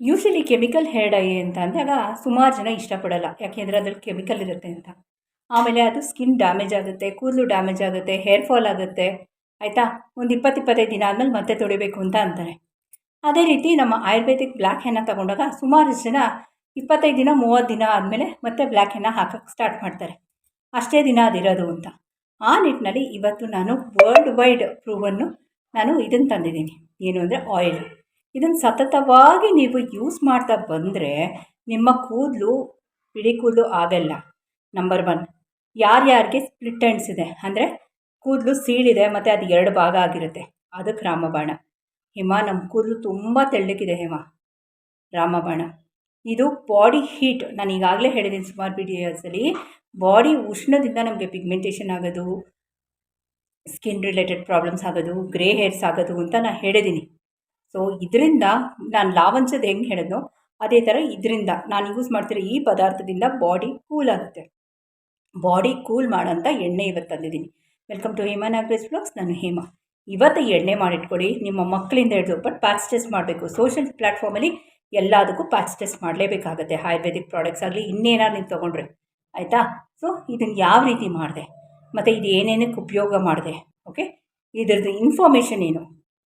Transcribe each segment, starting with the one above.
Usually chemical hair dye ಅಂತ ಅಂದಾಗ ಸುಮಾರು ಜನ ಇಷ್ಟಪಡಲ್ಲ. ಯಾಕೆಂದರೆ ಅದ್ರಲ್ಲಿ ಕೆಮಿಕಲ್ ಇರುತ್ತೆ ಅಂತ. ಆಮೇಲೆ ಅದು ಸ್ಕಿನ್ ಡ್ಯಾಮೇಜ್ ಆಗುತ್ತೆ, ಕೂದಲು ಡ್ಯಾಮೇಜ್ ಆಗುತ್ತೆ ಹೇರ್ ಫಾಲ್ ಆಗುತ್ತೆ. ಆಯಿತಾ? ಒಂದು ಇಪ್ಪತ್ತು ಇಪ್ಪತ್ತೈದು ದಿನ ಆದಮೇಲೆ ಮತ್ತೆ ತೊಳಿಬೇಕು ಅಂತ ಅಂತಾರೆ. ಅದೇ ರೀತಿ ನಮ್ಮ ಆಯುರ್ವೇದಿಕ್ ಬ್ಲ್ಯಾಕ್ ಹೆನ್ನ ತಗೊಂಡಾಗ ಸುಮಾರು ಜನ ಇಪ್ಪತ್ತೈದು ದಿನ, ಮೂವತ್ತು ದಿನ ಆದಮೇಲೆ ಮತ್ತೆ ಬ್ಲ್ಯಾಕ್ ಹೆನ್ನ ಹಾಕೋಕ್ಕೆ ಸ್ಟಾರ್ಟ್ ಮಾಡ್ತಾರೆ. ಅಷ್ಟೇ ದಿನ ಅದಿರೋದು ಅಂತ. ಆ ನಿಟ್ಟಿನಲ್ಲಿ ಇವತ್ತು ನಾನು ವರ್ಲ್ಡ್ ವೈಡ್ ಪ್ರೂವನ್ನು ನಾನು ಇದನ್ನು ತಂದಿದ್ದೀನಿ. ಏನು ಅಂದರೆ ಆಯಿಲ್ ಇದನ್ನು ಸತತವಾಗಿ ನೀವು ಯೂಸ್ ಮಾಡ್ತಾ ಬಂದರೆ ನಿಮ್ಮ ಕೂದಲು, ಬಿಳಿ ಕೂದಲು ಆಗಲ್ಲ. ನಂಬರ್ ಒನ್ ಯಾರ್ಯಾರಿಗೆ ಸ್ಪ್ಲಿಟ್ ಎಂಡ್ಸ್ ಇದೆ? ಅಂದರೆ ಕೂದಲು ಸೀಳಿದೆ ಮತ್ತು ಅದು ಎರಡು ಭಾಗ ಆಗಿರುತ್ತೆ. ಅದಕ್ಕೆ ರಾಮಬಾಣ. ಹಿಮ ನಮ್ಮ ಕೂದಲು ತುಂಬ ತೆಳ್ಳಕ್ಕಿದೆ ಹಿಮ. ರಾಮಬಾಣ. ಇದು ಬಾಡಿ ಹೀಟ್ ನಾನು ಈಗಾಗಲೇ ಹೇಳಿದ್ದೀನಿ ಸುಮಾರು ವಿಡಿಯೋಸಲ್ಲಿ ಬಾಡಿ ಉಷ್ಣದಿಂದ ನಮಗೆ ಪಿಗ್ಮೆಂಟೇಷನ್ ಆಗೋದು ಸ್ಕಿನ್ ರಿಲೇಟೆಡ್ ಪ್ರಾಬ್ಲಮ್ಸ್ ಆಗೋದು ಗ್ರೇ ಹೇರ್ಸ್ ಆಗೋದು ಅಂತ ನಾನು ಹೇಳಿದ್ದೀನಿ ಸೊ ಇದರಿಂದ ನಾನು ಲಾವಂಚದ ಹೆಂಗೆ ಹೇಳಿದ್ನೋ, ಅದೇ ಥರ ಇದರಿಂದ ನಾನು ಯೂಸ್ ಮಾಡ್ತಿರೋ ಈ ಪದಾರ್ಥದಿಂದ ಬಾಡಿ ಕೂಲ್ ಆಗುತ್ತೆ. ಬಾಡಿ ಕೂಲ್ ಮಾಡೋಂಥ ಎಣ್ಣೆ ಇವತ್ತು ತಂದಿದ್ದೀನಿ. ವೆಲ್ಕಮ್ ಟು ಹೇಮಾ ನಾಗ್ರೇಸ್ ಬ್ಲಾಗ್ಸ್ ನಾನು ಹೇಮಾ. ಇವತ್ತು ಎಣ್ಣೆ ಮಾಡಿಟ್ಕೊಡಿ. ನಿಮ್ಮ ಮಕ್ಕಳಿಂದ ಹಿಡಿದು ಬಟ್ ಪ್ಯಾಚ್ ಟೆಸ್ಟ್ ಮಾಡಬೇಕು. ಸೋಷಿಯಲ್ ಪ್ಲ್ಯಾಟ್ಫಾರ್ಮಲ್ಲಿ ಎಲ್ಲದಕ್ಕೂ ಪ್ಯಾಚ್ ಟೆಸ್ಟ್ ಮಾಡಲೇಬೇಕಾಗುತ್ತೆ. ಆಯುರ್ವೇದಿಕ್ ಪ್ರಾಡಕ್ಟ್ಸ್ ಆಗಲಿ ಇನ್ನೇನಾದ್ರು ನೀವು ತೊಗೊಂಡ್ರೆ. ಆಯಿತಾ? ಸೊ ಇದನ್ನು ಯಾವ ರೀತಿ ಮಾಡಿದೆ? ಮತ್ತು ಇದು ಏನೇನಕ್ಕೆ ಉಪಯೋಗ ಮಾಡಿದೆ? ಓಕೆ ಇದ್ರದ್ದು ಇನ್ಫಾರ್ಮೇಷನ್ ಏನು?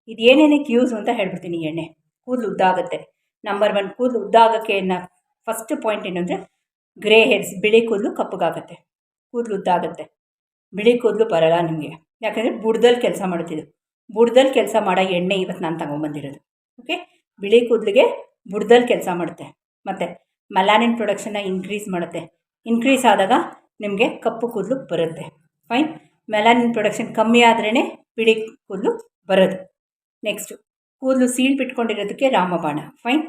ಇದು ಏನೇನಕ್ಕೆ ಯೂಸು ಅಂತ ಹೇಳ್ಬಿಡ್ತೀನಿ ಎಣ್ಣೆ. ಕೂದಲು ಉದ್ದಾಗುತ್ತೆ ನಂಬರ್ ಒನ್ ಕೂದಲು ಉದ್ದಾಗಕ್ಕೆ ಫಸ್ಟ್ ಪಾಯಿಂಟ್ ಏನಂದರೆ ಗ್ರೇ ಹೇರ್ಸ್ ಬಿಳಿ ಕೂದಲು ಕಪ್ಪಗಾಗುತ್ತೆ. ಕೂದಲು ಉದ್ದಾಗುತ್ತೆ ಬಿಳಿ ಕೂದಲು ಬರಲ್ಲ ನಿಮಗೆ. ಯಾಕಂದರೆ ಬುಡ್ದಲ್ಲಿ ಕೆಲಸ ಮಾಡುತ್ತಿದ್ದು ಬುಡ್ದಲ್ಲಿ ಕೆಲಸ ಮಾಡೋ ಎಣ್ಣೆ ಇವತ್ತು ನಾನು ತಗೊಂಬಂದಿರೋದು. ಓಕೆ ಬಿಳಿ ಕೂದಲಿಗೆ ಬುಡ್ದಲ್ಲಿ ಕೆಲಸ ಮಾಡುತ್ತೆ. ಮತ್ತು ಮಲಾನಿನ್ ಪ್ರೊಡಕ್ಷನ್ನ ಇನ್ಕ್ರೀಸ್ ಮಾಡುತ್ತೆ. ಇನ್ಕ್ರೀಸ್ ಆದಾಗ ನಿಮಗೆ ಕಪ್ಪು ಕೂದಲು ಬರುತ್ತೆ. ಫೈನ್ ಮೆಲಾನಿನ್ ಪ್ರೊಡಕ್ಷನ್ ಕಮ್ಮಿ ಆದ್ರೇ ಬಿಳಿ ಕೂದಲು ಬರೋದು ನೆಕ್ಸ್ಟು ಕೂದಲು ಸೀಳು ಬಿಟ್ಕೊಂಡಿರೋದಕ್ಕೆ ರಾಮಬಾಣ. ಫೈನ್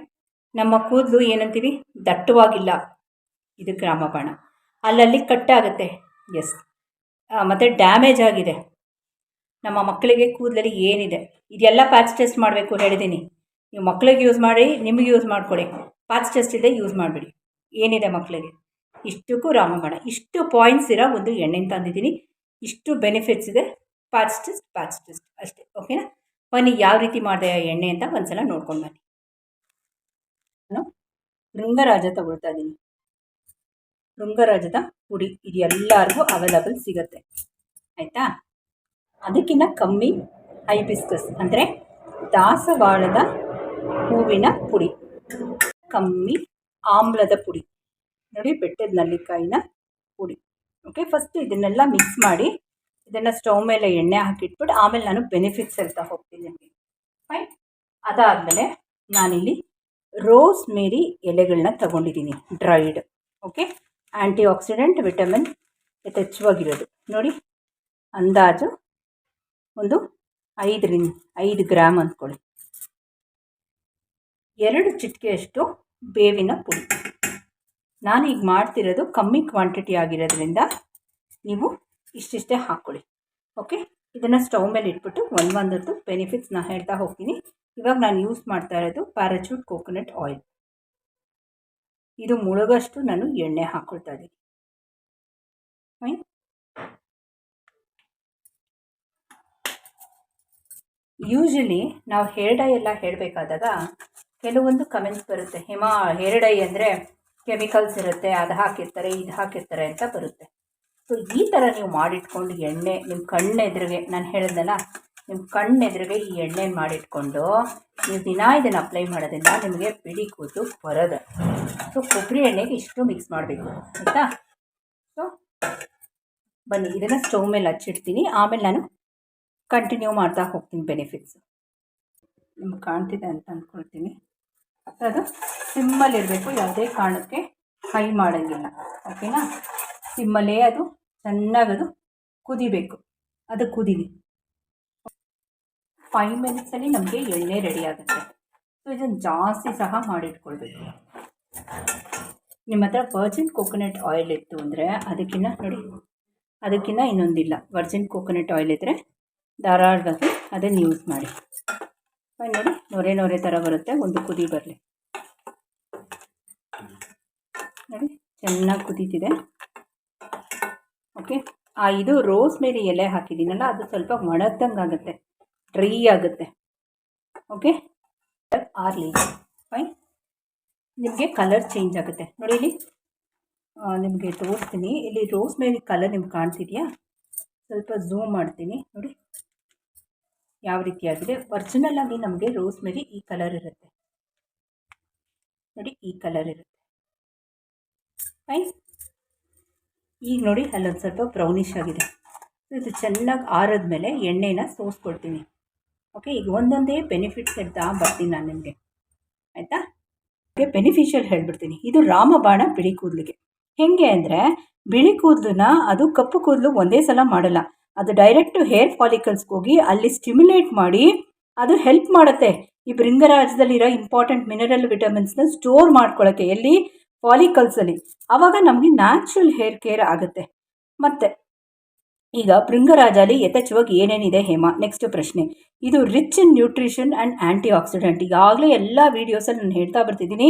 ನಮ್ಮ ಕೂದಲು ಏನಂತೀವಿ? ದಟ್ಟವಾಗಿಲ್ಲ. ಇದಕ್ಕೆ ರಾಮಬಾಣ. ಅಲ್ಲಲ್ಲಿ ಕಟ್ಟಾಗುತ್ತೆ. ಎಸ್ ಮತ್ತು ಡ್ಯಾಮೇಜ್ ಆಗಿದೆ. ನಮ್ಮ ಮಕ್ಕಳಿಗೆ ಕೂದಲಲ್ಲಿ ಏನಿದೆ? ಇದೆಲ್ಲ ಪ್ಯಾಚ್ ಟೆಸ್ಟ್ ಮಾಡಬೇಕು ಹೇಳಿದ್ದೀನಿ ನೀವು ಮಕ್ಕಳಿಗೆ ಯೂಸ್ ಮಾಡಿ, ನಿಮಗೆ ಯೂಸ್ ಮಾಡಿಕೊಡಿ. ಪ್ಯಾಚ್ ಟೆಸ್ಟ್ ಇದೆ ಯೂಸ್ ಮಾಡಿಬಿಡಿ. ಏನಿದೆ ಮಕ್ಕಳಿಗೆ ಇಷ್ಟಕ್ಕೂ ರಾಮಬಾಣ. ಇಷ್ಟು ಪಾಯಿಂಟ್ಸ್ ಇರೋ ಒಂದು ಎಣ್ಣೆ ತಂದಿದ್ದೀನಿ. ಇಷ್ಟು ಬೆನಿಫಿಟ್ಸ್ ಇದೆ. ಪ್ಯಾಚ್ ಟೆಸ್ಟ್ ಪ್ಯಾಚ್ ಟೆಸ್ಟ್ ಅಷ್ಟೇ. ಓಕೆನಾ ಬನ್ನಿ, ಯಾವ ರೀತಿ ಮಾಡಿದೆ ಎಣ್ಣೆ ಅಂತ ಒಂದ್ಸಲ ನೋಡ್ಕೊಂಡು ಬನ್ನಿ. ನಾನು ಶೃಂಗರಾಜ ತಗೊಳ್ತಾ ಇದ್ದೀನಿ ಶೃಂಗರಾಜದ ಪುಡಿ, ಇದು ಎಲ್ಲರಿಗೂ ಅವೈಲಬಲ್ ಸಿಗುತ್ತೆ. ಆಯಿತಾ? ಅದಕ್ಕಿಂತ ಕಮ್ಮಿ ಹೈಬಿಸ್ಕಸ್ ಅಂದರೆ ದಾಸವಾಳದ ಹೂವಿನ ಪುಡಿ. ಕಮ್ಮಿ ಆಮ್ಲದ ಪುಡಿ. ನೋಡಿ, ಬೆಟ್ಟದ ನಲ್ಲಿಕಾಯಿನ ಪುಡಿ. ಓಕೆ ಫಸ್ಟ್ ಇದನ್ನೆಲ್ಲ ಮಿಕ್ಸ್ ಮಾಡಿ, ಇದನ್ನು ಸ್ಟವ್ ಮೇಲೆ ಎಣ್ಣೆ ಹಾಕಿಟ್ಬಿಟ್ಟು ಆಮೇಲೆ ನಾನು ಬೆನಿಫಿಟ್ಸ್ ಹೇಳ್ತಾ ಹೋಗ್ತೀನಿ. ಫೈನ್ ಅದಾದಮೇಲೆ ನಾನಿಲ್ಲಿ ರೋಸ್ ಮೇರಿ ಎಲೆಗಳನ್ನ ತಗೊಂಡಿದ್ದೀನಿ dried okay antioxidant vitamin ಯಥೇಚ್ಛವಾಗಿರೋದು ನೋಡಿ, ಅಂದಾಜು ಒಂದು ಐದರಿಂದ, ಐದು ಗ್ರಾಮ್ ಅಂದ್ಕೊಳ್ಳಿ. ಎರಡು ಚಿಟಿಕೆಯಷ್ಟು ಬೇವಿನ ಪುಡಿ. ನಾನೀಗ ಮಾಡ್ತಿರೋದು ಕಮ್ಮಿ ಕ್ವಾಂಟಿಟಿ ಆಗಿರೋದ್ರಿಂದ ನೀವು ಇಷ್ಟಿಷ್ಟೇ ಹಾಕ್ಕೊಳ್ಳಿ. ಓಕೆ ಇದನ್ನು ಸ್ಟವ್ ಮೇಲೆ ಇಟ್ಬಿಟ್ಟು ಒಂದು ಬೆನಿಫಿಟ್ಸ್ ನಾನು ಹೇಳ್ತಾ ಹೋಗ್ತೀನಿ. ಇವಾಗ ನಾನು ಯೂಸ್ ಮಾಡ್ತಾ ಇರೋದು ಪ್ಯಾರಾಚೂಟ್ ಕೋಕೋನಟ್ ಆಯಿಲ್ ಇದು ಮುಳುಗಷ್ಟು ನಾನು ಎಣ್ಣೆ ಹಾಕ್ಕೊಳ್ತಾ ಇದ್ದೀನಿ. ಫೈನ್ ಯೂಶಲಿ ನಾವು ಹೇರ್ ಡೈ ಎಲ್ಲ ಹೇಳಬೇಕಾದಾಗ ಕೆಲವೊಂದು ಕಮೆಂಟ್ಸ್ ಬರುತ್ತೆ. ಹಿಮ ಹೇರ್ ಡೈ ಅಂದರೆ ಕೆಮಿಕಲ್ಸ್ ಇರುತ್ತೆ, ಅದು ಹಾಕಿರ್ತಾರೆ, ಇದು ಹಾಕಿರ್ತಾರೆ ಅಂತ ಬರುತ್ತೆ. ಸೊ ಈ ಥರ ನೀವು ಮಾಡಿಟ್ಕೊಂಡು ಎಣ್ಣೆ ನಿಮ್ಮ ಕಣ್ಣೆದುರಿಗೆ, ನಾನು ಹೇಳಿದ್ನಲ್ಲ ನಿಮ್ಮ ಕಣ್ಣೆದುರಿಗೆ ಈ ಎಣ್ಣೆ ಮಾಡಿಟ್ಕೊಂಡು ನೀವು ದಿನ ಇದನ್ನು ಅಪ್ಲೈ ಮಾಡೋದ್ರಿಂದ ನಿಮಗೆ ಬಿಡಿ ಕೂತು ಬರೋದು. ಸೊ ಕೊಬ್ಬರಿ ಎಣ್ಣೆಗೆ ಇಷ್ಟು ಮಿಕ್ಸ್ ಮಾಡಬೇಕು, ಆಯಿತಾ? ಸೊ ಬನ್ನಿ, ಇದನ್ನು ಸ್ಟವ್ ಮೇಲೆ ಹಚ್ಚಿಡ್ತೀನಿ. ಆಮೇಲೆ ನಾನು ಕಂಟಿನ್ಯೂ ಮಾಡ್ತಾ ಹೋಗ್ತೀನಿ ಬೆನಿಫಿಟ್ಸ್ ನಿಮ್ಗೆ ಕಾಣ್ತಿದೆ ಅಂತ ಅಂದ್ಕೊಳ್ತೀನಿ ಅದು ಸಿಮ್ಮಲ್ಲಿರಬೇಕು, ಯಾವುದೇ ಕಾರಣಕ್ಕೆ ಹೈ ಮಾಡೋಂಗಿಲ್ಲ. ಓಕೆನಾ ಸಿಮ್ಮಲ್ಲೇ ಅದು ಚೆನ್ನಾಗದು ಕುದಿಬೇಕು. ಅದು ಕುದೀಲಿ. ಫೈವ್ ಮಿನಿಟ್ಸಲ್ಲಿ ನಮಗೆ ಎಣ್ಣೆ ರೆಡಿ ಆಗುತ್ತೆ. ಸೊ ಇದನ್ನು ಜಾಸ್ತಿ ಸಹ ಮಾಡಿಟ್ಕೊಳ್ಬೇಕು. ನಿಮ್ಮ ಹತ್ರ ವರ್ಜಿನ್ ಕೋಕೋನಟ್ ಆಯಿಲ್ ಇತ್ತು ಅಂದರೆ ಅದಕ್ಕಿಂತ ನೋಡಿ. ಅದಕ್ಕಿಂತ ಇನ್ನೊಂದಿಲ್ಲ. ವರ್ಜಿನ್ ಕೋಕೋನಟ್ ಆಯಿಲ್ ಇದ್ದರೆ ಧಾರಾಳವಾಗಿ ಅದನ್ನು ಯೂಸ್ ಮಾಡಿ. ನೋಡಿ, ನೊರೆ ನೊರೆ ಥರ ಬರುತ್ತೆ. ಒಂದು ಕುದಿ ಬರಲಿ. ನೋಡಿ, ಚೆನ್ನಾಗಿ ಕುದೀತಿದೆ. ಓಕೆ ಆ ಇದು ರೋಸ್ ಮೇಲೆ ಎಲೆ ಹಾಕಿದ್ದೀನಲ್ಲ, ಅದು ಸ್ವಲ್ಪ ಒಣಗ್ದಂಗೆ ಆಗುತ್ತೆ ಡ್ರೈ ಆಗುತ್ತೆ. ಓಕೆ ಆರ್ಲಿ ಫೈನ್ ನಿಮಗೆ ಕಲರ್ ಚೇಂಜ್ ಆಗುತ್ತೆ. ನೋಡಿ ಇಲ್ಲಿ. ನಿಮಗೆ ತೋರಿಸ್ತೀನಿ. ಇಲ್ಲಿ ರೋಸ್ ಮೇರಿ ಕಲರ್ ನಿಮ್ಗೆ ಕಾಣ್ತಿದೆಯಾ ಸ್ವಲ್ಪ ಝೂಮ್ ಮಾಡ್ತೀನಿ. ನೋಡಿ. ಯಾವ ರೀತಿಯಾಗಿದೆ ಒರ್ಜಿನಲ್ ಆಗಿ ನಮಗೆ ರೋಸ್ ಮೇರಿ ಈ ಕಲರ್ ಇರುತ್ತೆ. ನೋಡಿ, ಈ ಕಲರ್ ಇರುತ್ತೆ. ಫೈನ್ ಈಗ ನೋಡಿ, ಅಲ್ಲೊಂದು ಸ್ವಲ್ಪ ಬ್ರೌನಿಷ್ ಆಗಿದೆ. ಇದು ಚೆನ್ನಾಗಿ ಆರಿದ್ಮೇಲೆ ಎಣ್ಣೆನ ಸೋಸ್ಕೊಡ್ತೀನಿ. ಓಕೆ ಈಗ ಒಂದೊಂದೇ ಬೆನಿಫಿಟ್ಸ್ ಹೇಳ್ತಾ ಬರ್ತೀನಿ ನಾನು ನಿಮಗೆ. ಆಯಿತಾ? ಓಕೆ ಬೆನಿಫಿಷಿಯಲ್ ಹೇಳ್ಬಿಡ್ತೀನಿ. ಇದು ರಾಮಬಾಣ ಬಿಳಿ ಕೂದಲಿಗೆ. ಹೇಗೆ ಅಂದರೆ, ಬಿಳಿ ಕೂದಲನ್ನ ಅದು ಕಪ್ಪು ಕೂದಲು ಒಂದೇ ಸಲ ಮಾಡಲ್ಲ. ಅದು ಡೈರೆಕ್ಟು ಹೇರ್ ಫಾಲಿಕಲ್ಸ್ಗೆ ಹೋಗಿ ಅಲ್ಲಿ ಸ್ಟಿಮ್ಯುಲೇಟ್ ಮಾಡಿ ಅದು ಹೆಲ್ಪ್ ಮಾಡುತ್ತೆ. ಈ ಬೃಂಗರಾಜದಲ್ಲಿರೋ ಇಂಪಾರ್ಟೆಂಟ್ ಮಿನರಲ್ ವಿಟಮಿನ್ಸ್ನ ಸ್ಟೋರ್ ಮಾಡ್ಕೊಳ್ಳೋಕ್ಕೆ ಎಲ್ಲಿ? ಫಾಲಿಕಲ್ಸಲ್ಲಿ ಆವಾಗ ನಮಗೆ ನ್ಯಾಚುರಲ್ ಹೇರ್ ಕೇರ್ ಆಗುತ್ತೆ. ಮತ್ತೆ, ಈಗ ಭೃಂಗರಾಜಲ್ಲಿ ಯಥೇಚ್ಛವಾಗಿ ಏನೇನಿದೆ ಹೇಮಾ? ನೆಕ್ಸ್ಟ್ ಪ್ರಶ್ನೆ. ಇದು rich in nutrition and antioxidant ಈಗಾಗಲೇ ಎಲ್ಲ ವೀಡಿಯೋಸಲ್ಲಿ ನಾನು ಹೇಳ್ತಾ ಬರ್ತಿದ್ದೀನಿ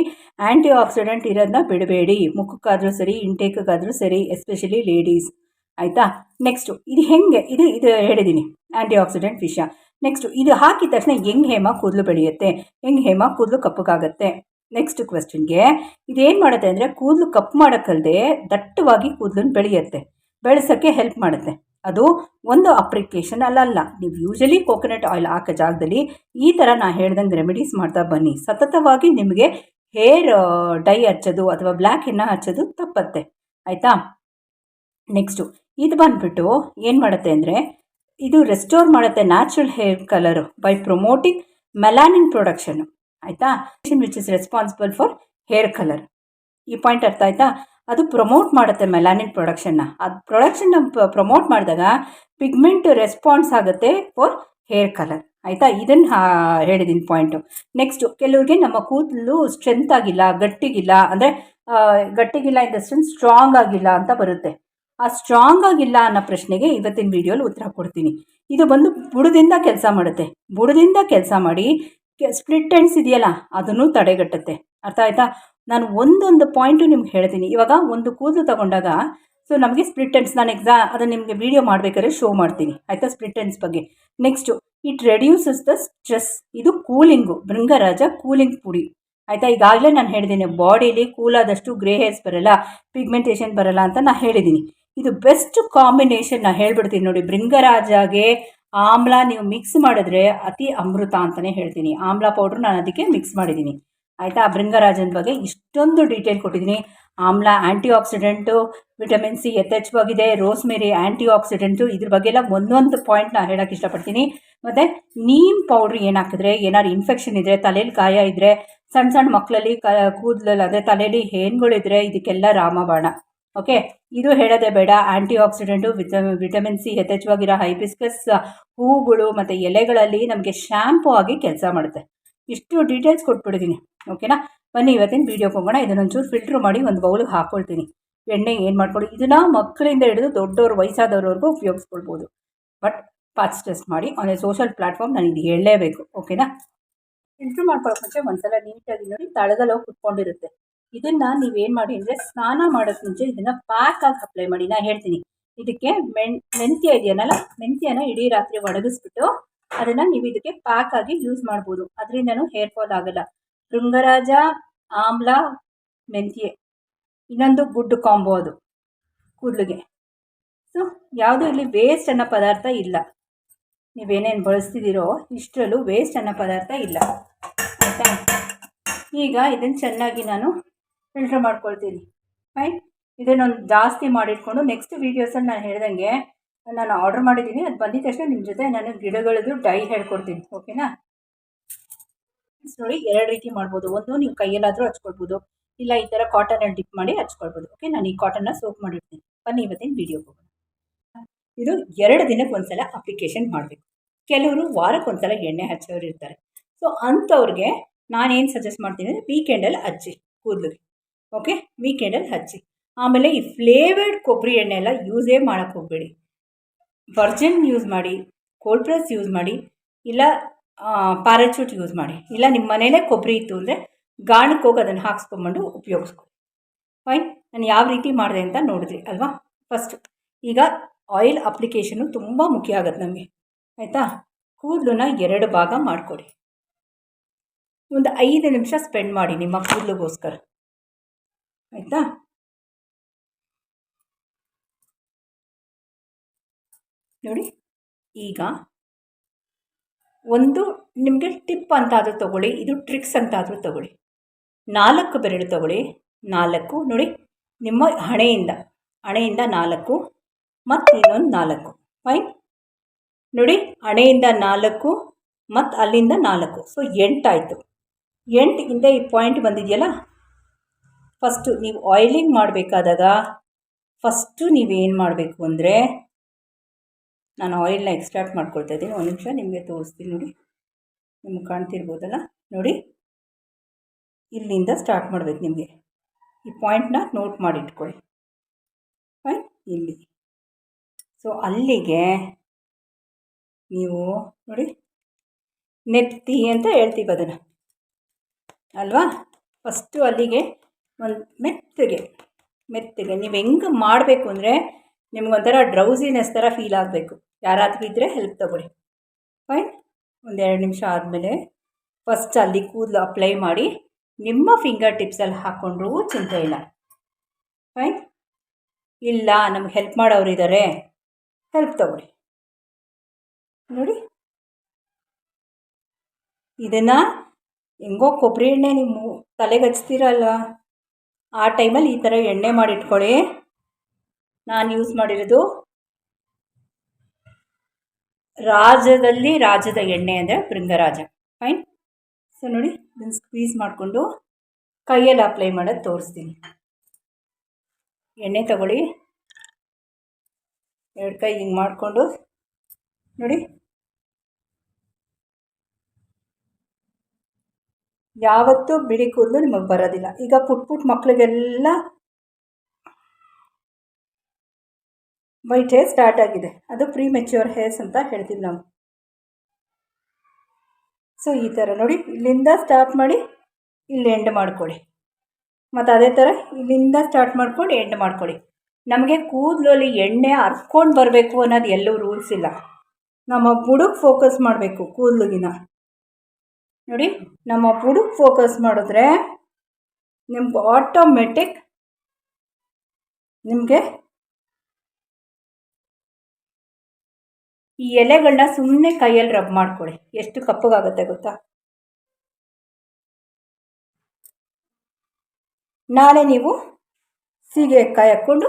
ಆ್ಯಂಟಿ ಆಕ್ಸಿಡೆಂಟ್ ಇರೋದನ್ನ ಬಿಡಬೇಡಿ. ಮುಖಕ್ಕಾದರೂ ಸರಿ ಇಂಟೇಕ್ಗಾದರೂ ಸರಿ ಎಸ್ಪೆಷಲಿ ಲೇಡೀಸ್ ಆಯಿತಾ? ನೆಕ್ಸ್ಟು ಇದು ಹೆಂಗೆ? ಇದು ಇದು ಹೇಳಿದ್ದೀನಿ ಆ್ಯಂಟಿ ಆಕ್ಸಿಡೆಂಟ್ ವಿಷಯ. ನೆಕ್ಸ್ಟು ಇದು ಹಾಕಿದ ತಕ್ಷಣ ಹೆಂಗೆ ಹೇಮ ಕೂದಲು ಬೆಳೆಯುತ್ತೆ? ಹೆಂಗೆ ಹೇಮ ಕೂದಲು ಕಪ್ಪಗಾಗುತ್ತೆ? ನೆಕ್ಸ್ಟ್ ಕ್ವೆಶನ್ಗೆ ಇದೇನು ಮಾಡುತ್ತೆ ಅಂದರೆ ಕೂದಲು ಕಪ್ಪು ಮಾಡೋಕ್ಕಲ್ಲದೆ ದಟ್ಟವಾಗಿ ಕೂದಲನ್ನು ಬೆಳೆಯುತ್ತೆ. ಬೆಳೆಸೋಕ್ಕೆ ಹೆಲ್ಪ್ ಮಾಡುತ್ತೆ. ಅದು ಒಂದು ಅಪ್ಲಿಕೇಶನ್ ಅಲ್ಲಲ್ಲ ನೀವು ಯೂಶಲಿ ಕೋಕೋನಟ್ ಆಯಿಲ್ ಹಾಕೋ ಜಾಗದಲ್ಲಿ ಈ ಥರ ನಾನು ಹೇಳ್ದಂಗೆ ರೆಮಿಡೀಸ್ ಮಾಡ್ತಾ ಬನ್ನಿ. ಸತತವಾಗಿ ನಿಮಗೆ ಹೇರ್ ಡೈ ಹಚ್ಚೋದು ಅಥವಾ ಬ್ಲ್ಯಾಕ್ ಹೆನ್ನ ಹಚ್ಚೋದು ತಪ್ಪತ್ತೆ. ಆಯಿತಾ? ನೆಕ್ಸ್ಟು ಇದು ಬಂದುಬಿಟ್ಟು ಏನು ಮಾಡುತ್ತೆ ಅಂದರೆ, ಇದು ರೆಸ್ಟೋರ್ ಮಾಡುತ್ತೆ natural hair colour by promoting melanin production ಆಯಿತಾ? Which is responsible for hair colour ಈ ಪಾಯಿಂಟ್ ಅರ್ಥ ಆಯ್ತಾ? ಅದು ಪ್ರಮೋಟ್ ಮಾಡುತ್ತೆ ಮೆಲಾನಿನ್ ಪ್ರೊಡಕ್ಷನ್ನ ಅದು ಪ್ರೊಡಕ್ಷನ್ನ ಪ್ರಮೋಟ್ ಮಾಡಿದಾಗ ಪಿಗ್ಮೆಂಟ್ ರೆಸ್ಪಾನ್ಸ್ ಆಗುತ್ತೆ ಫಾರ್ ಹೇರ್ ಕಲರ್ ಆಯಿತಾ? ಇದನ್ನು ಹೇಳಿದ್ದೀನಿ ಪಾಯಿಂಟು ನೆಕ್ಸ್ಟು ಕೆಲವ್ರಿಗೆ ನಮ್ಮ ಕೂದಲು ಸ್ಟ್ರೆಂತ್ ಆಗಿಲ್ಲ, ಗಟ್ಟಿಗಿಲ್ಲ, ಅಂದರೆ ಗಟ್ಟಿಗಿಲ್ಲ ಇನ್ ದ ಸೆನ್ಸ್ ಸ್ಟ್ರಾಂಗ್ ಆಗಿಲ್ಲ ಅಂತ ಬರುತ್ತೆ. ಆ ಸ್ಟ್ರಾಂಗ್ ಆಗಿಲ್ಲ ಅನ್ನೋ ಪ್ರಶ್ನೆಗೆ ಇವತ್ತಿನ ವಿಡಿಯೋಲಿ ಉತ್ತರ ಕೊಡ್ತೀನಿ. ಇದು ಬಂದು ಬುಡದಿಂದ ಕೆಲಸ ಮಾಡುತ್ತೆ. ಬುಡದಿಂದ ಕೆಲಸ ಮಾಡಿ ಸ್ಪ್ಲಿಟ್ ಎಂಡ್ಸ್ ಇದೆಯಲ್ಲ, ಅದನ್ನು ತಡೆಗಟ್ಟುತ್ತೆ. ಅರ್ಥ ಆಯ್ತಾ? ನಾನು ಒಂದೊಂದು ಪಾಯಿಂಟು ನಿಮ್ಗೆ ಹೇಳ್ತೀನಿ. ಇವಾಗ ಒಂದು ಕೂದಲು ತಗೊಂಡಾಗ ಸೊ ನಮಗೆ ಸ್ಪ್ಲಿಟ್ ಎಂಡ್ಸ್ ನಾನು ಎಕ್ಸಾ ಅದನ್ನು ನಿಮಗೆ ವೀಡಿಯೋ ಮಾಡಬೇಕಾದ್ರೆ ಶೋ ಮಾಡ್ತೀನಿ. ಆಯಿತಾ ಸ್ಪ್ಲಿಟ್ ಎಂಡ್ಸ್ ಬಗ್ಗೆ? Next it reduces the stress ಇದು ಕೂಲಿಂಗು ಭೃಂಗರಾಜ ಕೂಲಿಂಗ್ ಪುಡಿ. ಆಯಿತಾ? ಈಗಾಗಲೇ ನಾನು ಹೇಳಿದ್ದೀನಿ ಬಾಡೀಲಿ ಕೂಲಾದಷ್ಟು ಗ್ರೇ ಹೇರ್ಸ್ ಬರಲ್ಲ ಪಿಗ್ಮೆಂಟೇಷನ್ ಬರಲ್ಲ ಅಂತ ನಾನು ಹೇಳಿದ್ದೀನಿ ಇದು ಬೆಸ್ಟ್ ಕಾಂಬಿನೇಷನ್ ನಾನು ಹೇಳ್ಬಿಡ್ತೀನಿ ನೋಡಿ, ಭೃಂಗರಾಜಾಗೆ ಆಮ್ಲ ನೀವು ಮಿಕ್ಸ್ ಮಾಡಿದ್ರೆ ಅತಿ ಅಮೃತ ಅಂತಲೇ ಹೇಳ್ತೀನಿ. ಆಮ್ಲ ಪೌಡ್ರ್ ನಾನು ಅದಕ್ಕೆ ಮಿಕ್ಸ್ ಮಾಡಿದ್ದೀನಿ. ಆಯಿತಾ? ಭೃಂಗರಾಜನ ಬಗ್ಗೆ ಇಷ್ಟೊಂದು ಡೀಟೇಲ್ ಕೊಟ್ಟಿದ್ದೀನಿ. Amla antioxidant vitamin C ಯಥೇಚ್ಛವಾಗಿದೆ ರೋಸ್ಮೇರಿ ಆ್ಯಂಟಿ ಆಕ್ಸಿಡೆಂಟು ಇದ್ರ ಬಗ್ಗೆ ಎಲ್ಲ ಒಂದೊಂದು ಪಾಯಿಂಟ್ ನಾನು ಹೇಳೋಕ್ಕೆ ಇಷ್ಟಪಡ್ತೀನಿ. ಮತ್ತು ನೀಮ್ ಪೌಡ್ರ್ ಏನಾಕಿದ್ರೆ, ಏನಾದ್ರು ಇನ್ಫೆಕ್ಷನ್ ಇದ್ದರೆ ತಲೆಯಲ್ಲಿ ಗಾಯ ಇದ್ದರೆ ಸಣ್ಣ ಸಣ್ಣ ಮಕ್ಕಳಲ್ಲಿ ಕ ಕೂದಲಲ್ಲಿ ಅಂದರೆ ತಲೆಯಲ್ಲಿ ಹೇನ್ಗಳಿದ್ರೆ ಇದಕ್ಕೆಲ್ಲ ರಾಮಬಾಣ. ಓಕೆ ಇದು ಹೇಳೋದೇ ಬೇಡ. ಆ್ಯಂಟಿ ಆಕ್ಸಿಡೆಂಟು ವಿಟ ವಿಟಮಿನ್ ಸಿ ಯಥೇಚ್ಛವಾಗಿರೋ ಹೈಬಿಸ್ಕಸ್ ಹೂಗಳು ಮತ್ತು ಎಲೆಗಳಲ್ಲಿ ನಮಗೆ ಶ್ಯಾಂಪು ಆಗಿ ಕೆಲಸ ಮಾಡುತ್ತೆ. ಇಷ್ಟು ಡೀಟೇಲ್ಸ್ ಕೊಟ್ಬಿಟ್ಟಿದ್ದೀನಿ ಓಕೆನಾ ಬನ್ನಿ, ಇವತ್ತಿನ ವೀಡಿಯೋಗೆ ಹೋಗೋಣ. ಇದನ್ನೊಂಚೂರು ಫಿಲ್ಟ್ರ್ ಮಾಡಿ ಒಂದು ಬೌಲಿಗೆ ಹಾಕ್ಕೊಳ್ತೀನಿ ಎಣ್ಣೆ ಏನು ಮಾಡ್ಕೊಳ್ಳಿ ಇದನ್ನು ಮಕ್ಕಳಿಂದ ಹಿಡಿದು ದೊಡ್ಡವರು, ವಯಸ್ಸಾದವ್ರವರೆಗೂ ಉಪಯೋಗಿಸ್ಕೊಳ್ಬೋದು. ಬಟ್ ಟೆಸ್ಟ್ ಮಾಡಿ. ಆಮೇಲೆ ಸೋಷಿಯಲ್ ಪ್ಲ್ಯಾಟ್ಫಾರ್ಮ್ ನಾನು ಇದು ಹೇಳಲೇಬೇಕು. ಓಕೆನಾ ಫಿಲ್ಟ್ರ್ ಮಾಡ್ಕೊಳ್ಳೋಕೆ ಮುಂಚೆ ಒಂದ್ಸಲ ನೀಟಾಗಿ ನೋಡಿ. ತಳದಲ್ಲಿ ಹೋಗಿ ಕುತ್ಕೊಂಡಿರುತ್ತೆ. ಇದನ್ನು ನೀವೇನು ಮಾಡಿ ಅಂದರೆ ಸ್ನಾನ ಮಾಡೋಕ್ಕೆ ಮುಂಚೆ ಇದನ್ನು ಆಗಿ ಅಪ್ಲೈ ಮಾಡಿ. ನಾನು ಹೇಳ್ತೀನಿ. ಇದಕ್ಕೆ ಮೆಣ್ ಮೆಂತ್ಯ ಇದೆಯಲ್ಲ, ಮೆಂತ್ಯನ ಇಡೀ ರಾತ್ರಿ ಒಣಗಿಸ್ಬಿಟ್ಟು ಅದನ್ನು ನೀವು ಇದಕ್ಕೆ ಪ್ಯಾಕ್ ಆಗಿ ಯೂಸ್ ಮಾಡ್ಬೋದು. ಅದರಿಂದನೂ ಹೇರ್ ಫಾಲ್ ಆಗಲ್ಲ. ಶೃಂಗರಾಜ, ಆಮ್ಲ, ಮೆಂತ್ಯೆ. ಇನ್ನೊಂದು ಗುಡ್ ಕಾಂಬೋ ಅದು, ಕೂದಲಿಗೆ. ಸೊ ಯಾವುದೂ ಇಲ್ಲಿ ವೇಸ್ಟ್ ಅನ್ನೋ ಪದಾರ್ಥ ಇಲ್ಲ. ನೀವೇನೇನು ಬಳಸ್ತಿದ್ದೀರೋ ಇಷ್ಟರಲ್ಲೂ ವೇಸ್ಟ್ ಅನ್ನೋ ಪದಾರ್ಥ ಇಲ್ಲ. ಆಯಿತಾ? ಈಗ ಇದನ್ನು ಚೆನ್ನಾಗಿ ನಾನು ಫಿಲ್ಟ್ರ್ ಮಾಡ್ಕೊಳ್ತೀನಿ. ಫೈನ್ ಇದನ್ನೊಂದು ಜಾಸ್ತಿ ಮಾಡಿಟ್ಕೊಂಡು ನೆಕ್ಸ್ಟ್ ವೀಡಿಯೋಸಲ್ಲಿ ನಾನು ಹೇಳ್ದಂಗೆ ನಾನು ಆರ್ಡರ್ ಮಾಡಿದ್ದೀನಿ. ಅದು ಬಂದಿದ ತಕ್ಷಣ ನಿಮ್ಮ ಜೊತೆ ನಾನು ಗಿಡಗಳದ್ದು ಡೈ ಹೇಳ್ಕೊಡ್ತೀನಿ. ಓಕೆನಾ ನೋಡಿ, ಎರಡು ರೀತಿ ಮಾಡ್ಬೋದು. ಒಂದು ನೀವು ಕೈಯಲ್ಲಾದರೂ ಹಚ್ಕೊಳ್ಬೋದು. ಇಲ್ಲ ಈ ಥರ ಕಾಟನಲ್ಲಿ ಡಿಪ್ ಮಾಡಿ ಹಚ್ಕೊಳ್ಬೋದು. ಓಕೆ ನಾನು ಈ ಕಾಟನ್ನ ಸೋಪ್ ಮಾಡಿರ್ತೀನಿ ಬನ್ನಿ ಇವತ್ತಿನ ವೀಡಿಯೋಗೆ ಹೋಗೋಣ. ಇದು ಎರಡು ದಿನಕ್ಕೆ ಒಂದ್ಸಲ ಅಪ್ಲಿಕೇಶನ್ ಮಾಡಬೇಕು. ಕೆಲವರು ವಾರಕ್ಕೆ ವಾರಕ್ಕೊಂದ್ಸಲ ಎಣ್ಣೆ ಹಚ್ಚೋರು ಇರ್ತಾರೆ. ಸೊ ಅಂಥವ್ರಿಗೆ ನಾನೇನು ಸಜೆಸ್ಟ್ ಮಾಡ್ತೀನಿ ಅಂದರೆ ವೀಕೆಂಡಲ್ಲಿ ಹಚ್ಚಿ ಕೂದಲಿಗೆ. ಓಕೆ ವೀಕೆಂಡಲ್ಲಿ ಹಚ್ಚಿ. ಆಮೇಲೆ ಈ ಫ್ಲೇವರ್ಡ್ ಕೊಬ್ಬರಿ ಎಣ್ಣೆ ಎಲ್ಲ ಯೂಸೇ ಮಾಡೋಕ್ಕೆ ಹೋಗಬೇಡಿ. ವರ್ಜನ್ ಯೂಸ್ ಮಾಡಿ ಕೋಲ್ಡ್ ಪ್ರೆಸ್ ಯೂಸ್ ಮಾಡಿ, ಇಲ್ಲ ಪ್ಯಾರಾಚೂಟ್ ಯೂಸ್ ಮಾಡಿ. ಇಲ್ಲ ನಿಮ್ಮ ಮನೇಲೇ ಕೊಬ್ಬರಿ ಇತ್ತು ಅಂದರೆ ಗಾಣಕ್ಕೆ ಹೋಗಿ ಅದನ್ನು ಹಾಕ್ಸ್ಕೊಂಬಂಡು ಉಪಯೋಗಿಸ್ಕೊ ಫೈನ್ ನಾನು ಯಾವ ರೀತಿ ಮಾಡಿದೆ ಅಂತ ನೋಡಿದ್ರಿ, ಅಲ್ವಾ? ಫಸ್ಟು ಈಗ ಆಯಿಲ್ ಅಪ್ಲಿಕೇಶನು ತುಂಬ ಮುಖ್ಯ ಆಗುತ್ತೆ ನಮಗೆ. ಆಯಿತಾ? ಕೂದಲನ್ನ ಎರಡು ಭಾಗ ಮಾಡಿಕೊಡಿ. ಒಂದು ಐದು ನಿಮಿಷ ಸ್ಪೆಂಡ್ ಮಾಡಿ ನಿಮ್ಮ ಕೂದಲಿಗೋಸ್ಕರ. ಆಯಿತಾ? ನೋಡಿ, ಈಗ ಒಂದು ನಿಮಗೆ ಟಿಪ್ ಅಂತಾದರೂ ತಗೊಳ್ಳಿ, ಇದು ಟ್ರಿಕ್ಸ್ ಅಂತಾದರೂ ತಗೊಳ್ಳಿ. ನಾಲ್ಕು ಬೆರಳು ತಗೊಳ್ಳಿ, ನಾಲ್ಕು, ನೋಡಿ, ನಿಮ್ಮ ಹಣೆಯಿಂದ ಹಣೆಯಿಂದ ನಾಲ್ಕು ಮತ್ತು ಇನ್ನೊಂದು ನಾಲ್ಕು, ಫೈನ್? ನೋಡಿ, ಹಣೆಯಿಂದ ನಾಲ್ಕು ಮತ್ತು ಅಲ್ಲಿಂದ ನಾಲ್ಕು, ಸೊ ಎಂಟಾಯಿತು ಎಂಟಿಂದ ಈ ಪಾಯಿಂಟ್ ಬಂದಿದೆಯಲ್ಲ? ಫಸ್ಟು ನೀವು ಆಯಿಲಿಂಗ್ ಮಾಡಬೇಕಾದಾಗ ಫಸ್ಟು ನೀವೇನು ಮಾಡಬೇಕು ಅಂದರೆ ನಾನು ಆಯಿಲ್ನ ಎಕ್ಸ್ಟ್ರಾಕ್ಟ್ ಮಾಡ್ಕೊಳ್ತಾ ಇದ್ದೀನಿ. ಒಂದು ನಿಮಿಷ ನಿಮಗೆ ತೋರಿಸ್ತೀನಿ ನೋಡಿ. ನಿಮ್ಗೆ ಕಾಣ್ತಿರ್ಬೋದಲ್ಲ? ನೋಡಿ. ಇಲ್ಲಿಂದ ಸ್ಟಾರ್ಟ್ ಮಾಡಬೇಕು ನಿಮಗೆ. ಈ ಪಾಯಿಂಟ್ನ ನೋಟ್ ಮಾಡಿ ಇಟ್ಕೊಳ್ಳಿ. ಫೈನ್ ಇಲ್ಲಿ. ಸೊ ಅಲ್ಲಿಗೆ ನೀವು ನೋಡಿ ನೆತ್ತಿ ಅಂತ ಹೇಳ್ತೀವಿ ಅದನ್ನು. ಅಲ್ವಾ? ಫಸ್ಟು ಅಲ್ಲಿಗೆ ಮೆತ್ತಗೆ ಮೆತ್ತಗೆ. ನೀವು ಹೆಂಗೆ ಮಾಡಬೇಕು ಅಂದರೆ ನಿಮ್ಗೊಂಥರ ಡ್ರೌಸಿನೆಸ್ ಥರ ಫೀಲ್ ಆಗಬೇಕು. ಯಾರಾದರೂ ಇದ್ದರೆ ಹೆಲ್ಪ್ ತಗೊಳ್ಳಿ. ಫೈನ್ ಒಂದೆರಡು ನಿಮಿಷ ಆದಮೇಲೆ ಫಸ್ಟ್ ಅಲ್ಲಿ ಕೂದಲು ಅಪ್ಲೈ ಮಾಡಿ ನಿಮ್ಮ ಫಿಂಗರ್ ಟಿಪ್ಸಲ್ಲಿ ಹಾಕ್ಕೊಂಡ್ರೂ ಚಿಂತೆ ಇಲ್ಲ. ಫೈನ್ ಇಲ್ಲ, ನಮ್ಗೆ ಹೆಲ್ಪ್ ಮಾಡೋರು ಇದ್ದಾರೆ ಹೆಲ್ಪ್ ತಗೊಳ್ಳಿ. ನೋಡಿ. ಇದನ್ನು ಹೆಂಗೋ ಕೊಬ್ಬರಿ ಎಣ್ಣೆ ನೀವು ತಲೆಗೆ ಹಚ್ತೀರಲ್ಲ ಆ ಟೈಮಲ್ಲಿ ಈ ಥರ ಎಣ್ಣೆ ಮಾಡಿಟ್ಕೊಳ್ಳಿ. ನಾನು ಯೂಸ್ ಮಾಡಿರೋದು ರಾಜದಲ್ಲಿ ರಾಜದ ಎಣ್ಣೆ ಅಂದರೆ ಭೃಂಗರಾಜ ಫೈನ್ ಸೊ ನೋಡಿ, ಇದನ್ನು ಸ್ಕ್ವೀಸ್ ಮಾಡಿಕೊಂಡು ಕೈಯಲ್ಲಿ ಅಪ್ಲೈ ಮಾಡೋದು ತೋರಿಸ್ತೀನಿ. ಎಣ್ಣೆ ತಗೊಳ್ಳಿ. ಎರಡು ಕೈ ಹಿಂಗೆ ಮಾಡಿಕೊಂಡು, ನೋಡಿ. ಯಾವತ್ತೂ ಬಿಳಿ ಕೂದಲು ನಿಮಗೆ ಬರೋದಿಲ್ಲ. ಈಗ ಪುಟ್ ಪುಟ್ ಮಕ್ಕಳಿಗೆಲ್ಲ ವೈಟ್ ಹೇರ್ ಸ್ಟಾರ್ಟ್ ಆಗಿದೆ. ಅದು ಪ್ರೀ ಮೆಚ್ಯೂರ್ ಹೇರ್ಸ್ ಅಂತ ಹೇಳ್ತೀವಿ ನಾವು. ಸೊ ಈ ಥರ ನೋಡಿ. ಇಲ್ಲಿಂದ ಸ್ಟಾರ್ಟ್ ಮಾಡಿ, ಇಲ್ಲಿ ಎಂಡ್ ಮಾಡ್ಕೊಳ್ಳಿ. ಮತ್ತು ಅದೇ ಥರ ಇಲ್ಲಿಂದ ಸ್ಟಾರ್ಟ್ ಮಾಡ್ಕೊಂಡು ಎಂಡ್ ಮಾಡ್ಕೊಳ್ಳಿ. ನಮಗೆ ಕೂದಲಲ್ಲಿ ಎಣ್ಣೆ ಹರ್ಕೊಂಡು ಬರಬೇಕು ಅನ್ನೋದು ಎಲ್ಲೂ ರೂಲ್ಸ್ ಇಲ್ಲ. ನಮ್ಮ ಬುಡಕ್ಕೆ ಫೋಕಸ್ ಮಾಡಬೇಕು ಕೂದಲಿಗಿನ ನೋಡಿ, ನಮ್ಮ ಪುಡುಕ್ ಫೋಕಸ್ ಮಾಡಿದ್ರೆ ನಿಮ್ಗೆ ಆಟೋಮೆಟಿಕ್ ನಿಮಗೆ ಈ ಎಲೆಗಳನ್ನ ಸುಮ್ಮನೆ ಕೈಯಲ್ಲಿ ರಬ್ ಮಾಡ್ಕೊಳ್ಳಿ. ಎಷ್ಟು ಕಪ್ಪಗಾಗುತ್ತೆ ಗೊತ್ತಾ? ನಾಳೆ ನೀವು ಸೀಗೆಕಾಯಿ ಹಾಕ್ಕೊಂಡು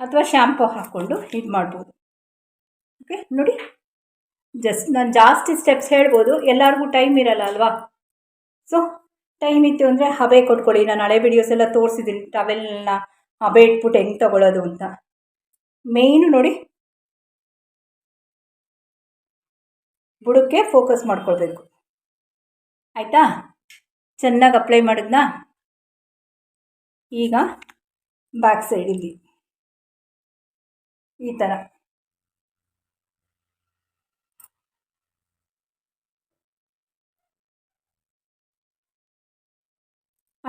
ಅಥವಾ ಶ್ಯಾಂಪು ಹಾಕ್ಕೊಂಡು ಇದು ಮಾಡ್ಬೋದು ಓಕೆ ನೋಡಿ. ಜಸ್ಟ್ ನಾನು ಜಾಸ್ತಿ ಸ್ಟೆಪ್ಸ್ ಹೇಳ್ಬೋದು, ಎಲ್ಲರಿಗೂ ಟೈಮ್ ಇರಲ್ಲ ಅಲ್ವಾ? ಸೊ ಟೈಮ್ ಇತ್ತು ಅಂದರೆ ಹಬೆ ಕೊಟ್ಕೊಳ್ಳಿ, ನಾನು ಹಳೆ ವಿಡಿಯೋಸ್ ಎಲ್ಲ ತೋರಿಸಿದ್ದೀನಿ ಟವೆಲ್ನ ಹಬೆ ಇಟ್ಬಿಟ್ಟು ಹೆಂಗೆ ತಗೊಳ್ಳೋದು ಅಂತ. ಮೇಯ್ನು ನೋಡಿ ಬುಡಕ್ಕೆ ಫೋಕಸ್ ಮಾಡ್ಕೊಳ್ಬೇಕು. ಆಯಿತಾ? ಚೆನ್ನಾಗಿ ಅಪ್ಲೈ ಮಾಡಿದ್ನಾ? ಈಗ ಬ್ಯಾಕ್ ಸೈಡ್ ಇಲ್ಲಿ. ಈ ಥರ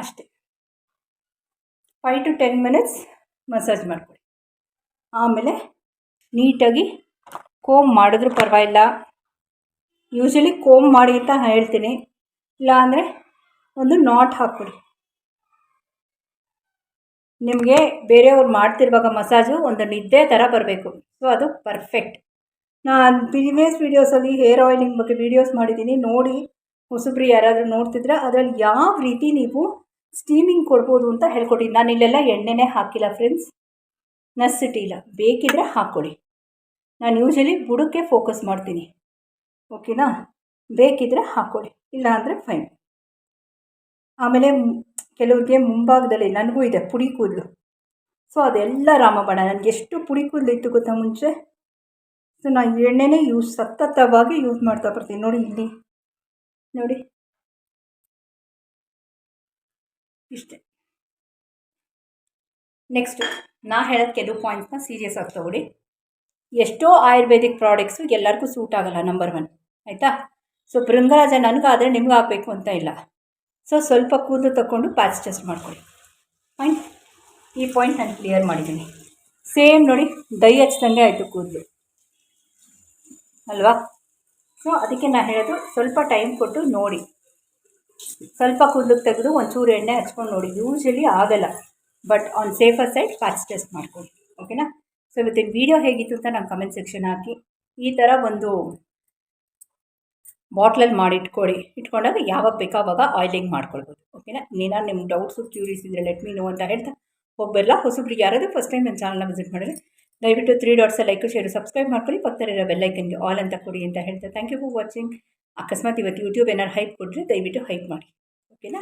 ಅಷ್ಟೇ. Five to ten minutes massage ಮಾಡಿಕೊಡಿ. ಆಮೇಲೆ ನೀಟಾಗಿ ಕೋಮ್ ಮಾಡಿದ್ರೂ ಪರವಾಗಿಲ್ಲ. ಯೂಶಲಿ ಕೋಮ್ ಮಾಡಿ ಅಂತ ಹೇಳ್ತೀನಿ. ಇಲ್ಲ ಅಂದರೆ ಒಂದು ನಾಟ್ ಹಾಕ್ಕೊಡಿ. ನಿಮಗೆ ಬೇರೆಯವ್ರು ಮಾಡ್ತಿರುವಾಗ ಮಸಾಜು ಒಂದು ನಿದ್ದೆ ಥರ ಬರಬೇಕು. ಸೊ ಅದು ಪರ್ಫೆಕ್ಟ್ ನಾನು ಪ್ರೀವಿಯಸ್ ವೀಡಿಯೋಸಲ್ಲಿ ಹೇರ್ ಆಯಿಲಿಂಗ್ ಬಗ್ಗೆ ವೀಡಿಯೋಸ್ ಮಾಡಿದ್ದೀನಿ. ನೋಡಿ, ಹೊಸಬ್ರು ಯಾರಾದರೂ ನೋಡ್ತಿದ್ರೆ, ಅದರಲ್ಲಿ ಯಾವ ರೀತಿ ನೀವು ಸ್ಟೀಮಿಂಗ್ ಕೊಡ್ಬೋದು ಅಂತ ಹೇಳ್ಕೊಟ್ಟಿದ್ದೀನಿ ನಾನು ಇಲ್ಲೆಲ್ಲ ಎಣ್ಣೆನೇ ಹಾಕಿಲ್ಲ ಫ್ರೆಂಡ್ಸ್ ನೆಸಿಟಿ ಇಲ್ಲ ಬೇಕಿದ್ರೆ ಹಾಕ್ಕೊಳ್ಳಿ ನಾನು ಯೂಶಲಿ ಬುಡಕ್ಕೆ ಫೋಕಸ್ ಮಾಡ್ತೀನಿ. ಓಕೆನಾ ಬೇಕಿದ್ರೆ ಹಾಕ್ಕೊಳ್ಳಿ ಇಲ್ಲ ಅಂದರೆ ಫೈನ್ ಆಮೇಲೆ ಕೆಲವ್ರಿಗೆ ಮುಂಭಾಗದಲ್ಲಿ ನನಗೂ ಇದೆ ಪುಡಿ ಕೂದಲು. ಸೊ ಅದೆಲ್ಲ ರಾಮಬಾಣ. ನನಗೆ ಎಷ್ಟು ಪುಡಿ ಕೂದಲು ಇತ್ತು ಗೊತ್ತಾ ಮುಂಚೆ? ಸೊ ನಾನು ಎಣ್ಣೆನೇ ಯೂಸ್ ಸತತವಾಗಿ ಯೂಸ್ ಮಾಡ್ತಾ ಬರ್ತೀನಿ. ನೋಡಿ ಇಲ್ಲಿ. ನೋಡಿ. ಇಷ್ಟೇ. ನೆಕ್ಸ್ಟು ನಾ ಹೇಳೋದು ಕೆಲವು ಪಾಯಿಂಟ್ಸ್ನ ಸೀರಿಯಸ್ ಆಗಿ ತಗೊಳ್ಳಿ. ಎಷ್ಟೋ ಆಯುರ್ವೇದಿಕ್ ಪ್ರಾಡಕ್ಟ್ಸು ಎಲ್ಲರಿಗೂ ಸೂಟ್ ಆಗೋಲ್ಲ ನಂಬರ್ ಒನ್ ಆಯಿತಾ? ಸೊ ಭೃಂಗರಾಜ ನನಗಾದರೆ ನಿಮ್ಗೆ ಆಗಬೇಕು ಅಂತ ಇಲ್ಲ. ಸೊ ಸ್ವಲ್ಪ ಕೂದಲು ತಗೊಂಡು ಪ್ಯಾಚ್ ಟೆಸ್ಟ್ ಮಾಡ್ಕೊಳ್ಳಿ. ಫೈನ್ ಈ ಪಾಯಿಂಟ್ ನಾನು ಕ್ಲಿಯರ್ ಮಾಡಿದ್ದೀನಿ. ಸೇಮ್ ನೋಡಿ ದೈ ಹಚ್ದಂಗೆ ಆಯಿತು ಕೂದಲು. ಅಲ್ವಾ? ಸೊ ಅದಕ್ಕೆ ನಾನು ಹೇಳೋದು ಸ್ವಲ್ಪ ಟೈಮ್ ಕೊಟ್ಟು ನೋಡಿ. ಸ್ವಲ್ಪ ಕೂದಲಿಗೆ ತೆಗೆದು ಒಂಚೂರು ಎಣ್ಣೆ ಹಚ್ಕೊಂಡು ನೋಡಿ. ಯೂಶ್ವಲಿ ಆಗಲ್ಲ but on safer side patch test ಮಾಡ್ಕೊಳ್ಳಿ. ಓಕೆನಾ ಸೊ ಇವತ್ತಿನ ವೀಡಿಯೋ ಹೇಗಿತ್ತು ಅಂತ ನಾನು ಕಮೆಂಟ್ ಸೆಕ್ಷನ್ ಹಾಕಿ. ಈ ಥರ ಒಂದು ಬಾಟ್ಲಲ್ಲಿ ಮಾಡಿ ಇಟ್ಕೊಳ್ಳಿ ಇಟ್ಕೊಂಡಾಗ ಯಾವಾಗ ಬೇಕಾವಾಗ ಆಯಿಲಿಂಗ್ ಮಾಡ್ಕೊಳ್ಬೋದು. ಓಕೆನಾ ಇನ್ನೇನಾದ್ರು ನಿಮ್ಮ ಡೌಟ್ಸು ಕ್ಯೂರೀಸ್ ಇದ್ದರೆ ಲೆಟ್ ಮೀ ನೋ ಅಂತ ಹೇಳ್ತಾ ಒಬ್ಬೆಲ್ಲ ಹೊಸಬ್ರಿಗೆ ಯಾರಾದರೂ ಫಸ್ಟ್ ಟೈಮ್ ನನ್ನ ಚಾನಲ್ನ ವಿಸಿಟ್ ಮಾಡಿದ್ರೆ ದಯವಿಟ್ಟು three dots like share subscribe ಮಾಡ್ಕೊಳ್ಳಿ. ಪಕ್ಕದಲ್ಲಿರೋ ಬೆಲ್ಲೈಕನ್ಗೆ ಆಲ್ ಅಂತ ಕೊಡಿ ಅಂತ ಹೇಳ್ತಾ. ಥ್ಯಾಂಕ್ ಯು ಫಾರ್ ವಾಚಿಂಗ್ ಅಕಸ್ಮಾತ್ ಇವತ್ತು ಯೂಟ್ಯೂಬ್ ಏನಾದ್ರು ಹೈಪ್ ಕೊಟ್ಟರೆ ದಯವಿಟ್ಟು ಹೈಪ್ ಮಾಡಿ. ಓಕೆನಾ